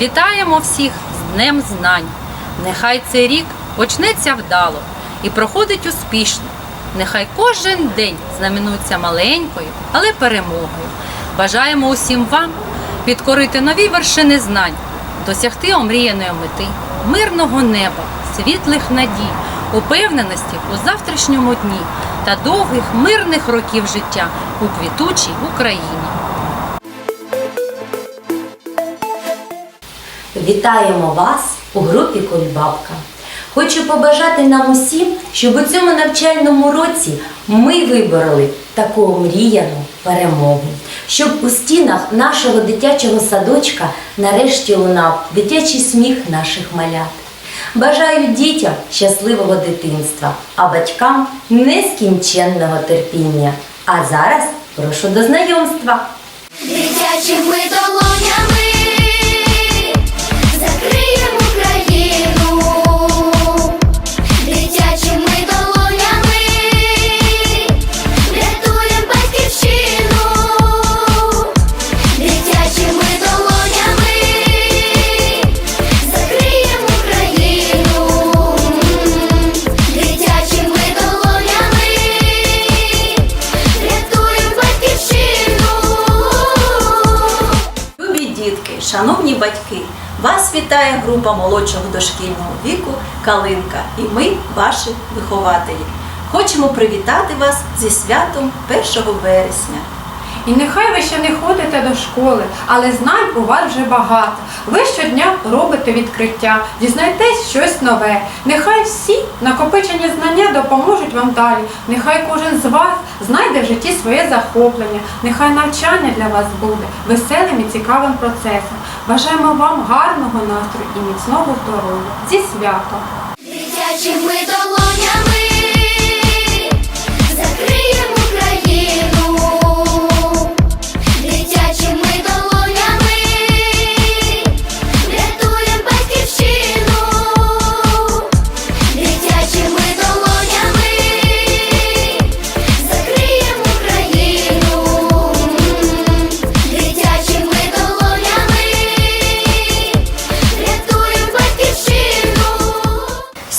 Вітаємо всіх з Днем Знань! Нехай цей рік почнеться вдало і проходить успішно. Нехай кожен день знаменується маленькою, але перемогою. Бажаємо усім вам підкорити нові вершини знань, досягти омріяної мети, мирного неба, світлих надій, упевненості у завтрашньому дні та довгих мирних років життя у квітучій Україні. Вітаємо вас у групі Кульбабка. Хочу побажати нам усім, щоб у цьому навчальному році ми вибороли таку омріяну перемогу, щоб у стінах нашого дитячого садочка нарешті лунав дитячий сміх наших малят. Бажаю дітям щасливого дитинства, а батькам нескінченного терпіння. А зараз прошу до знайомства. Дитячими долонями шановні батьки, вас вітає група молодшого дошкільного віку Калинка і ми, ваші вихователі. Хочемо привітати вас зі святом 1 вересня. І нехай ви ще не ходите до школи, але знань у вас вже багато. Ви щодня робите відкриття, дізнаєтесь щось нове. Нехай всі накопичені знання допоможуть вам далі. Нехай кожен з вас знайде в житті своє захоплення. Нехай навчання для вас буде веселим і цікавим процесом. Бажаємо вам гарного настрою і міцного здоров'я. Зі святом! Дитячими долонями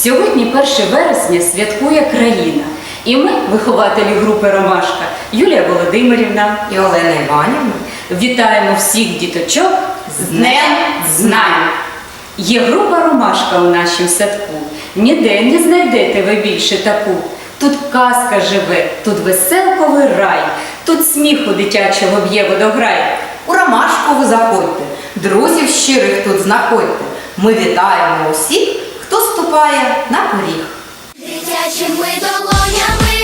Сьогодні 1 вересня святкує країна. І ми, вихователі групи Ромашка, Юлія Володимирівна і Олена Іванівна, вітаємо всіх діточок з Днем Знань. Є група Ромашка у нашому садку. Ніде не знайдете ви більше таку. Тут казка живе, тут веселковий рай, тут сміху дитячого б'є водограй. У ромашку ви заходьте, друзів щирих тут знаходьте. Ми вітаємо усіх, хто ступає на поріг. Дитячими долонями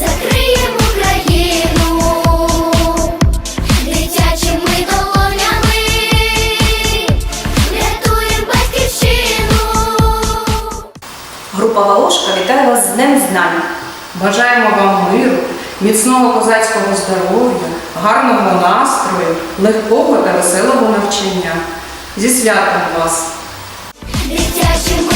закриємо країну, дитячими долонями врятуємо батьківщину. Група Волошка вітає вас з Днем Знань. Бажаємо вам миру, міцного козацького здоров'я, гарного настрою, легкого та веселого навчання. Зі святом вас! Cause